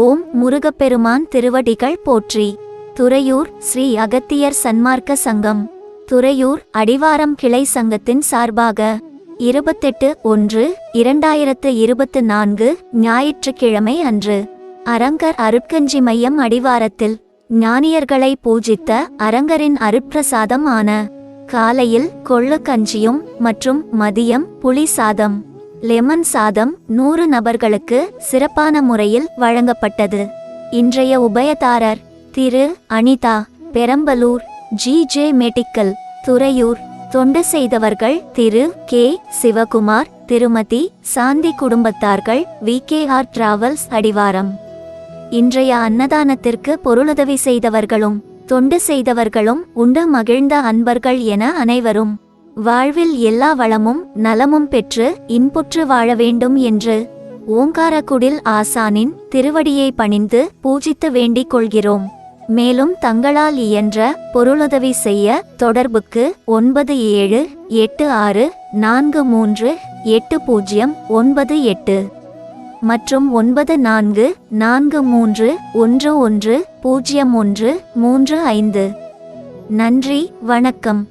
ஓம் முருகப்பெருமான் திருவடிகள் போற்றி. துறையூர் ஸ்ரீ அகத்தியர் சன்மார்க்க சங்கம். துறையூர் அடிவாரம் கிளை சங்கத்தின் சார்பாக இருபத்தெட்டு ஒன்று இரண்டாயிரத்து இருபத்து நான்கு ஞாயிற்றுக்கிழமை அன்று அரங்கர் அருட்கஞ்சி மையம் அடிவாரத்தில் ஞானியர்களை பூஜித்த அரங்கரின் அருட்பிரசாதம் ஆன காலையில் கொள்ளுக்கஞ்சியும் மற்றும் மதியம் புளி சாதம் லெமன் சாதம் நூறு நபர்களுக்கு சிறப்பான முறையில் வழங்கப்பட்டது. இன்றைய உபயதாரர் திரு Anitha Perambalur G. J. Medical Thuraiyur. தொண்டு செய்தவர்கள் திரு. கே. சிவகுமார் திருமதி சாந்தி குடும்பத்தார்கள் வி. கே. ஆர். டிராவல்ஸ் அடிவாரம். இன்றைய அன்னதானத்திற்கு பொருளுதவி செய்தவர்களும் தொண்டு செய்தவர்களும் உண்டு மகிழ்ந்த அன்பர்கள் என அனைவரும். வாழ்வில் எல்லா வளமும் நலமும் பெற்று இன்புற்று வாழ வேண்டும் என்று ஓங்காரக்குடில் ஆசானின் திருவடியை பணிந்து பூஜித்து வேண்டிக் கொள்கிறோம். மேலும் தங்களால் இயன்ற பொருளுதவி செய்ய தொடர்புக்கு ஒன்பது ஏழு எட்டு ஆறு நான்கு மூன்று எட்டு பூஜ்ஜியம் ஒன்பது எட்டு மற்றும் ஒன்பது நான்கு நான்கு மூன்று ஒன்று ஒன்று பூஜ்ஜியம் ஒன்று மூன்று ஐந்து. நன்றி வணக்கம்.